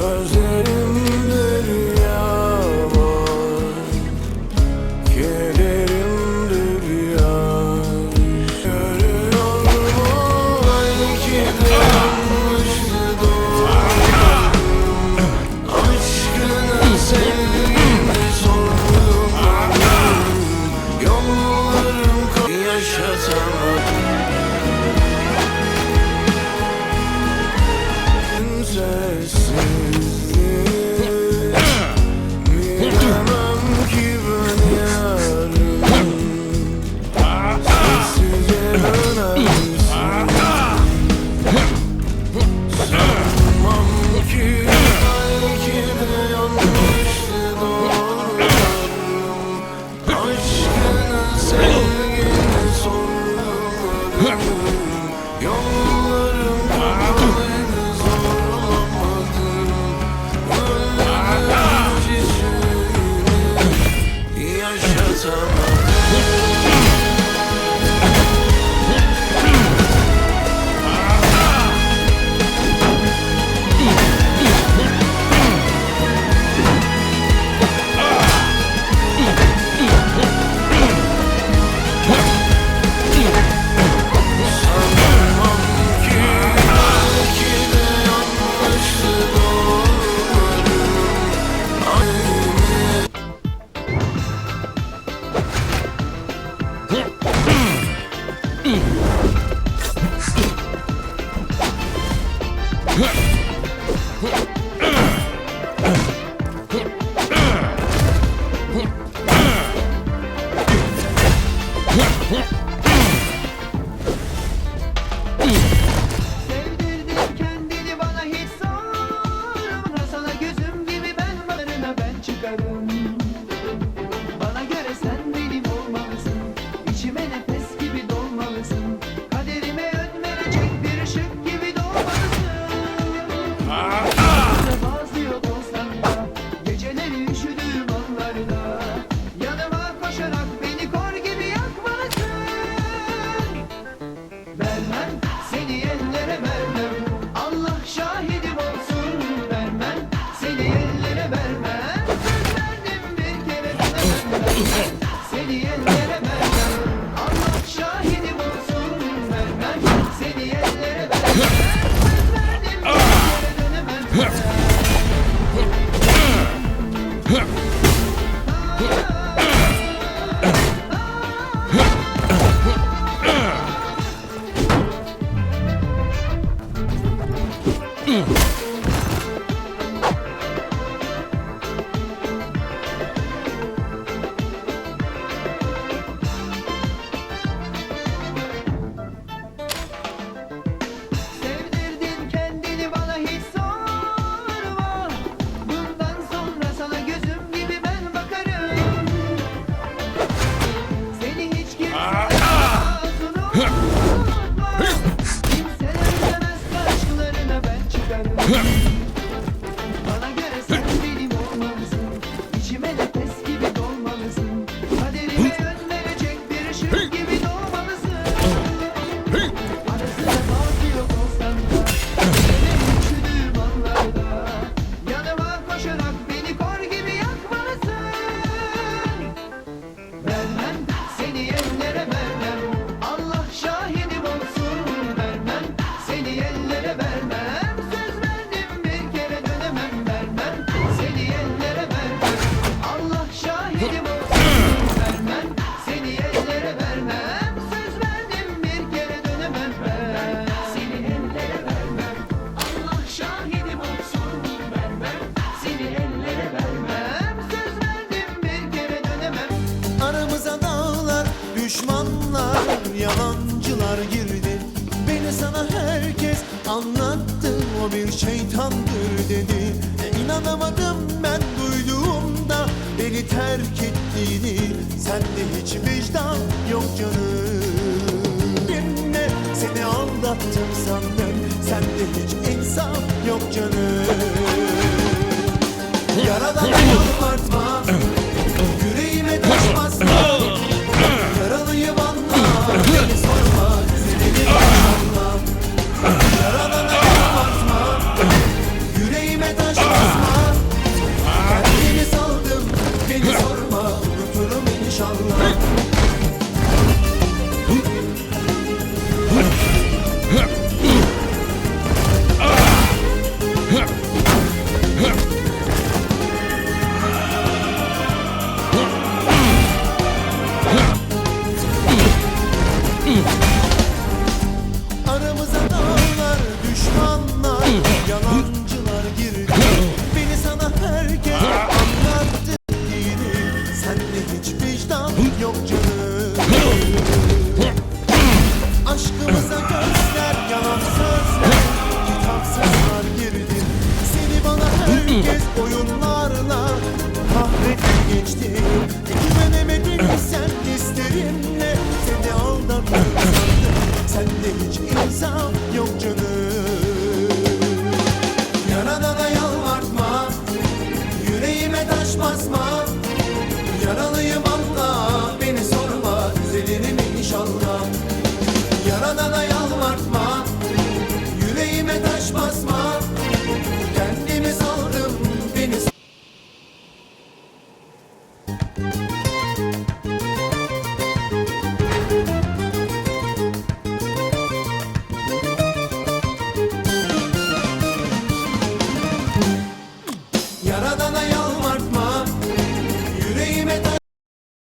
Cause it is Yeah. Yeah. Huh. Aramıza dağlar, düşmanlar, yalancılar girdi. Beni sana herkes anlattı, o bir şeytandır dedi. E, İnanamadım ben duyduğumda beni terk ettiğini. Sende hiç vicdan yok canım. Benimle seni aldattım sandım, sende hiç insaf yok canım. Yaradan yok canım.